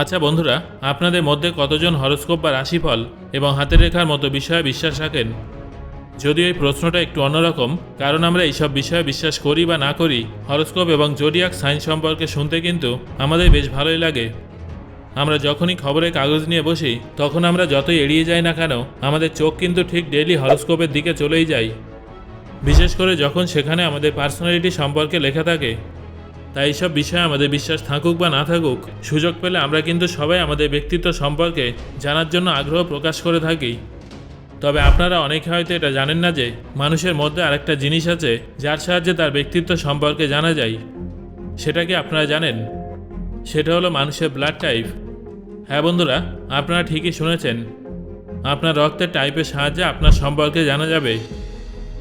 আচ্ছা বন্ধুরা, আপনাদের মধ্যে কতজন হরস্কোপ বা রাশিফল এবং হাতের রেখার মতো বিষয়ে বিশ্বাস রাখেন? যদিও এই প্রশ্নটা একটু অন্যরকম, কারণ আমরা এইসব বিষয়ে বিশ্বাস করি বা না করি, হরস্কোপ এবং জোডিয়াক সাইন সম্পর্কে শুনতে কিন্তু আমাদের বেশ ভালোই লাগে। আমরা যখনই খবরের কাগজ নিয়ে বসি, তখন আমরা যতই এড়িয়ে যাই না কেন, আমাদের চোখ কিন্তু ঠিক ডেইলি হরস্কোপের দিকে চলেই যায়। বিশেষ করে যখন সেখানে আমাদের পার্সোনালিটি সম্পর্কে লেখা থাকে তাই এইসব বিষয়ে আমাদের বিশ্বাস থাকুক বা না থাকুক, সুযোগ পেলে আমরা কিন্তু সবাই আমাদের ব্যক্তিত্ব সম্পর্কে জানার জন্য আগ্রহ প্রকাশ করে থাকি। তবে আপনারা অনেকে হয়তো এটা জানেন না যে, মানুষের মধ্যে আরেকটা জিনিস আছে যার সাহায্যে তার ব্যক্তিত্ব সম্পর্কে জানা যায়। সেটা কি আপনারা জানেন? সেটা হলো মানুষের ব্লাড টাইপ হ্যাঁ বন্ধুরা, আপনারা ঠিকই শুনেছেন। আপনার রক্তের টাইপের সাহায্যে আপনার সম্পর্কে জানা যাবে।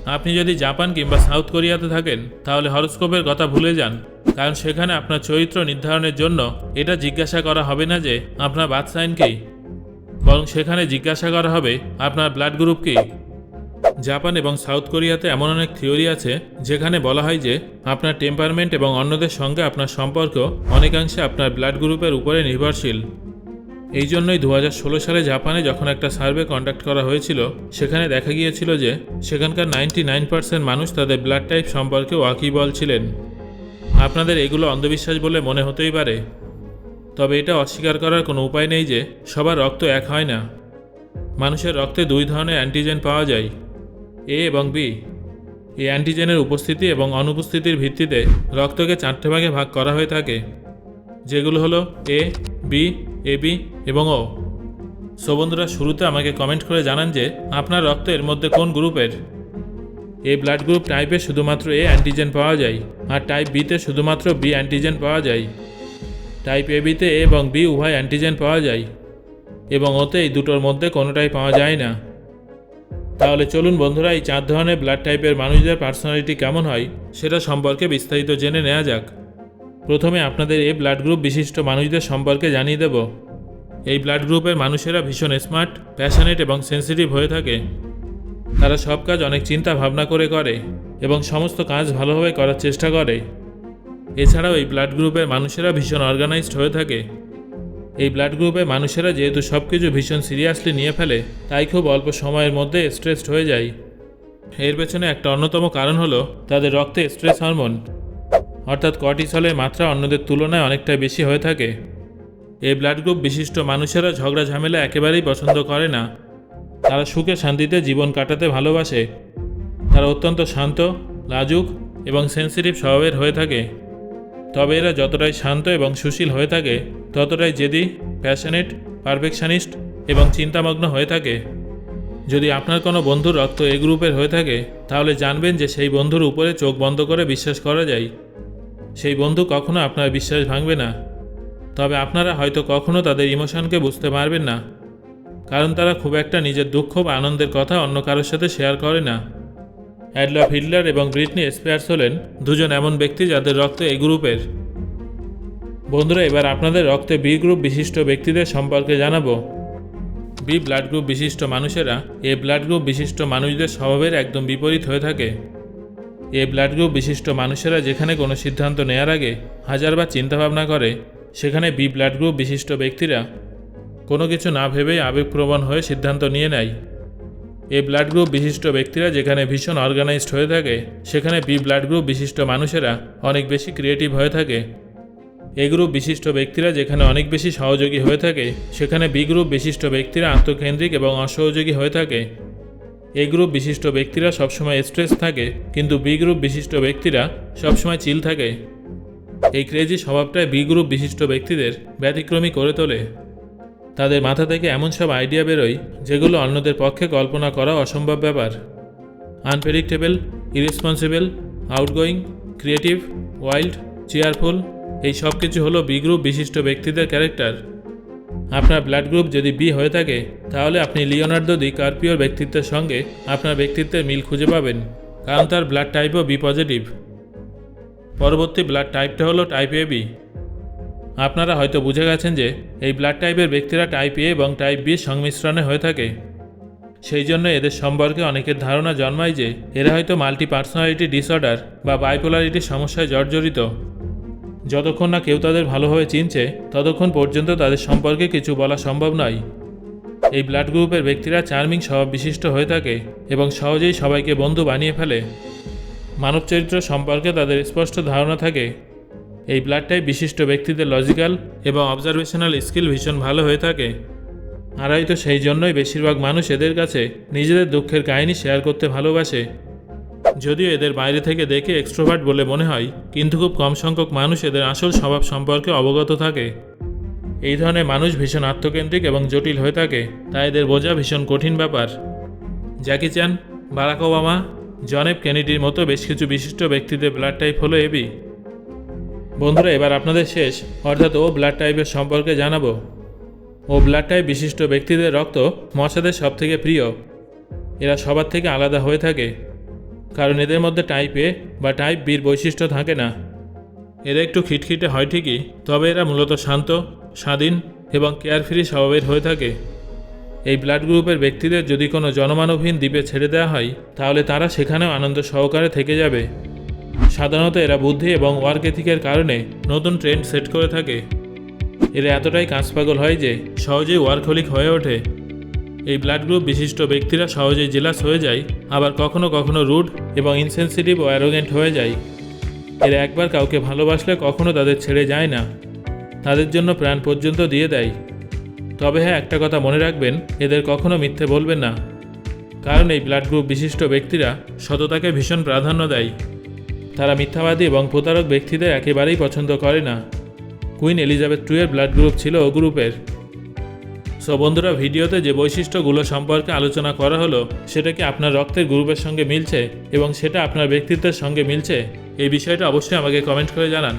আপনি যদি জাপান কিংবা সাউথ কোরিয়াতে থাকেন, তাহলে হরস্কোপের কথা ভুলে যান। কারণ সেখানে আপনার চরিত্র নির্ধারণের জন্য এটা জিজ্ঞাসা করা হবে না যে আপনার বার্থ সাইন কি। বরং সেখানে জিজ্ঞাসা করা হবে আপনার ব্লাড গ্রুপ কি। জাপান এবং সাউথ কোরিয়াতে এমন অনেক থিওরি আছে যেখানে বলা হয় যে আপনার টেম্পারমেন্ট এবং অন্যদের সঙ্গে আপনার সম্পর্ক অনেকাংশে আপনার ব্লাড গ্রুপের উপরে নির্ভরশীল। এই জন্যই দু হাজার ষোলো সালে জাপানে যখন একটা সার্ভে কন্ডাক্ট করা হয়েছিল, সেখানে দেখা গিয়েছিল যে সেখানকার নাইনটি মানুষ তাদের ব্লাড টাইপ সম্পর্কে ওয়াকিবল ছিলেন। আপনাদের এগুলো অন্ধবিশ্বাস বলে মনে হতেই পারে। তবে এটা অস্বীকার করার কোনো উপায় নেই যে, সবার রক্ত এক হয় না। মানুষের রক্তে দুই ধরনের অ্যান্টিজেন পাওয়া যায়। এ এবং বি। এই অ্যান্টিজেনের উপস্থিতি এবং অনুপস্থিতির ভিত্তিতে রক্তকে চারটে ভাগে ভাগ করা হয়ে থাকে। যেগুলো হলো এ, বি এ, বি এবং ও। সো বন্ধুরা, শুরুতে আমাকে কমেন্ট করে জানান যে, আপনার রক্ত এর মধ্যে কোন গ্রুপের? এই ব্লাড গ্রুপ টাইপে শুধুমাত্র এ অ্যান্টিজেন পাওয়া যায় আর টাইপ বিতে শুধুমাত্র বি অ্যান্টিজেন পাওয়া যায়। টাইপ এ বিতে এবং বি উভয় অ্যান্টিজেন পাওয়া যায় এবং ওতে এই দুটোর মধ্যে কোনোটাই পাওয়া যায় না। তাহলে চলুন বন্ধুরা, এই চার ধরনের ব্লাড টাইপের মানুষদের পার্সোনালিটি কেমন হয় সেটা সম্পর্কে বিস্তারিত জেনে নেওয়া যাক। প্রথমে আপনাদের এই ব্লাড গ্রুপ বিশিষ্ট মানুষদের সম্পর্কে জানিয়ে দেব। এই ব্লাড গ্রুপের মানুষেরা ভীষণ স্মার্ট প্যাশনেট এবং সেন্সিটিভ হয়ে থাকে। তারা সব কাজ অনেক চিন্তা ভাবনা করে করে এবং সমস্ত কাজ ভালোভাবে করার চেষ্টা করে। এছাড়াও এই ব্লাড গ্রুপের মানুষেরা ভীষণ অর্গানাইজড হয়ে থাকে। এই ব্লাড গ্রুপের মানুষেরা যেহেতু সব কিছু ভীষণ সিরিয়াসলি নিয়ে ফেলে, তাই খুব অল্প সময়ের মধ্যে স্ট্রেসড হয়ে যায়। এর পেছনে একটা অন্যতম কারণ হলো তাদের রক্তে স্ট্রেস হরমোন অর্থাৎ কর্টিসলের মাত্রা অন্যদের তুলনায় অনেকটাই বেশি হয়ে থাকে। এই ব্লাড গ্রুপ বিশিষ্ট মানুষেরা ঝগড়া ঝামেলা একেবারেই পছন্দ করে না। তারা সুখে শান্তিতে জীবন কাটাতে ভালোবাসে। তারা অত্যন্ত শান্ত, লাজুক এবং সেন্সিটিভ স্বভাবের হয়ে থাকে। তবে এরা যতটাই শান্ত এবং সুশীল হয়ে থাকে, ততটাই জেদি প্যাশনেট পারফেকশনিস্ট এবং চিন্তামগ্ন হয়ে থাকে। যদি আপনার কোনো বন্ধুর রক্ত এ গ্রুপের হয়ে থাকে, তাহলে জানবেন যে সেই বন্ধুর উপরে চোখ বন্ধ করে বিশ্বাস করা যায়। সেই বন্ধু কখনো আপনার বিশ্বাস ভাঙবে না। তবে আপনারা হয়তো কখনো তাদের ইমোশনকে বুঝতে পারবেন না। কারণ তারা খুব একটা নিজের দুঃখ বা আনন্দের কথা অন্য কারোর সাথে শেয়ার করে না। অ্যাডলফ হিটলার এবং ব্রিটনি স্পেয়ার্স হলেন দুজন এমন ব্যক্তি যাদের রক্ত এই গ্রুপের। বন্ধুরা, এবার আপনাদের রক্তে বি গ্রুপ বিশিষ্ট ব্যক্তিদের সম্পর্কে জানাব। বি ব্লাড গ্রুপ বিশিষ্ট মানুষেরা এ ব্লাড গ্রুপ বিশিষ্ট মানুষদের স্বভাবের একদম বিপরীত হয়ে থাকে। এ ব্লাড গ্রুপ বিশিষ্ট মানুষেরা যেখানে কোনো সিদ্ধান্ত নেয়ার আগে হাজারবার চিন্তাভাবনা করে, সেখানে বি ব্লাড গ্রুপ বিশিষ্ট ব্যক্তিরা কোনো কিছু না ভেবেই আবেগপ্রবণ হয়ে সিদ্ধান্ত নিয়ে নেয়। এ ব্লাড গ্রুপ বিশিষ্ট ব্যক্তিরা যেখানে ভীষণ অর্গানাইজড হয়ে থাকে, সেখানে বি ব্লাড গ্রুপ বিশিষ্ট মানুষেরা অনেক বেশি ক্রিয়েটিভ হয়ে থাকে। এ গ্রুপ বিশিষ্ট ব্যক্তিরা যেখানে অনেক বেশি সহযোগী হয়ে থাকে, সেখানে বি গ্রুপ বিশিষ্ট ব্যক্তিরা আত্মকেন্দ্রিক এবং অসহযোগী হয়ে থাকে। এ গ্রুপ বিশিষ্ট ব্যক্তিরা সবসময় স্ট্রেস থাকে, কিন্তু বি গ্রুপ বিশিষ্ট ব্যক্তিরা সবসময় চিল থাকে। এই ক্রেজি স্বভাবটাই বি গ্রুপ বিশিষ্ট ব্যক্তিদের ব্যতিক্রমী করে তোলে। তাদের মাথা থেকে এমন সব আইডিয়া বেরোয়, যেগুলো অন্যদের পক্ষে কল্পনা করা অসম্ভব ব্যাপার। Unpredictable irresponsible outgoing creative wild cheerful এই সব কিছু হলো বি গ্রুপ বিশিষ্ট ব্যক্তিদের ক্যারেক্টার আপনার ব্লাড গ্রুপ যদি বি হয়ে থাকে, তাহলে আপনি লিওনার্দো দি কার্পিওর ব্যক্তিত্বের সঙ্গে আপনার ব্যক্তিত্বের মিল খুঁজে পাবেন, কারণ তার ব্লাড টাইপও বি পজিটিভ পরবর্তী ব্লাড টাইপটা হলো টাইপ এ বি আপনারা হয়তো বুঝে গেছেন যে এই ব্লাড টাইপের ব্যক্তিরা টাইপ এ এবং টাইপ বি সংমিশ্রণে হয়ে থাকে। সেই জন্য এদের সম্পর্কে অনেকের ধারণা জন্মায় যে এরা হয়তো মাল্টি পার্সোনালিটি ডিসঅর্ডার বা বাইপোলারিটির সমস্যায় জর্জরিত। যতক্ষণ না কেউ তাদের ভালোভাবে চিনছে, ততক্ষণ পর্যন্ত তাদের সম্পর্কে কিছু বলা সম্ভব নয়। এই ব্লাড গ্রুপের ব্যক্তিরা চার্মিং স্বভাব বিশিষ্ট হয়ে থাকে এবং সহজেই সবাইকে বন্ধু বানিয়ে ফেলে। মানব চরিত্র সম্পর্কে তাদের স্পষ্ট ধারণা থাকে। এই ব্লাড টাইপ বিশিষ্ট ব্যক্তিদের লজিক্যাল এবং অবজারভেশনাল স্কিল ভীষণ ভালো হয়ে থাকে। আর হয়তো সেই জন্যই বেশিরভাগ মানুষ এদের কাছে নিজেদের দুঃখের কাহিনী শেয়ার করতে ভালোবাসে। যদিও এদের বাইরে থেকে দেখে এক্সট্রোভার্ট বলে মনে হয়, কিন্তু খুব কম সংখ্যক মানুষ এদের আসল স্বভাব সম্পর্কে অবগত থাকে। এই ধরনের মানুষ ভীষণ আত্মকেন্দ্রিক এবং জটিল হয়ে থাকে, তাই এদের বোঝা ভীষণ কঠিন ব্যাপার। Jackie Chan, Barack Obama, John F কেনেডির মতো বেশ কিছু বিশিষ্ট ব্যক্তিদের ব্লাড টাইপ হলো এবি বন্ধুরা, এবার আপনাদের শেষ। অর্থাৎ ও ব্লাড টাইপের সম্পর্কে জানাব। ও ব্লাড টাইপ বিশিষ্ট ব্যক্তিদের রক্ত মশাদের সব থেকে প্রিয়। এরা সবার থেকে আলাদা হয়ে থাকে। কারণ এদের মধ্যে টাইপ এ বা টাইপ বির বৈশিষ্ট্য থাকে না। এরা একটু খিটখিটে হয় ঠিকই, তবে এরা মূলত শান্ত, স্বাধীন এবং কেয়ারফ্রি স্বভাবের হয়ে থাকে। এই ব্লাড গ্রুপের ব্যক্তিদের যদি কোনো জনমানবহীন দ্বীপে ছেড়ে দেওয়া হয়, তাহলে তারা সেখানেও আনন্দ সহকারে থেকে যাবে। সাধারণত এরা বুদ্ধি এবং ওয়ার্ক এথিকের কারণে নতুন ট্রেন্ড সেট করে থাকে। এরা এতটাই কাঁচপাগল হয় যে সহজেই ওয়ার্কহলিক হয়ে ওঠে। এই ব্লাড গ্রুপ বিশিষ্ট ব্যক্তিরা সহজেই জেলাস হয়ে যায়, আবার কখনো কখনো রুড এবং ইনসেন্সিটিভ ও অ্যারোগেন্ট হয়ে যায়। এরা একবার কাউকে ভালোবাসলে কখনো তাদের ছেড়ে যায় না। তাদের জন্য প্রাণ পর্যন্ত দিয়ে দেয়। তবে হ্যাঁ একটা কথা মনে রাখবেন, এদের কখনো মিথ্যে বলবেন না। কারণ এই ব্লাড গ্রুপ বিশিষ্ট ব্যক্তিরা সততাকে ভীষণ প্রাধান্য দেয়। তারা মিথ্যাবাদী এবং প্রতারক ব্যক্তিদের একেবারেই পছন্দ করে না। কুইন এলিজাবেথ টু এর ব্লাড গ্রুপ ছিল ও গ্রুপের। সো বন্ধুরা, ভিডিওতে যে বৈশিষ্ট্যগুলো সম্পর্কে আলোচনা করা হলো, সেটা কি আপনার রক্তের গ্রুপের সঙ্গে মিলছে এবং সেটা আপনার ব্যক্তিত্বের সঙ্গে মিলছে, এই বিষয়টা অবশ্যই আমাকে কমেন্ট করে জানান।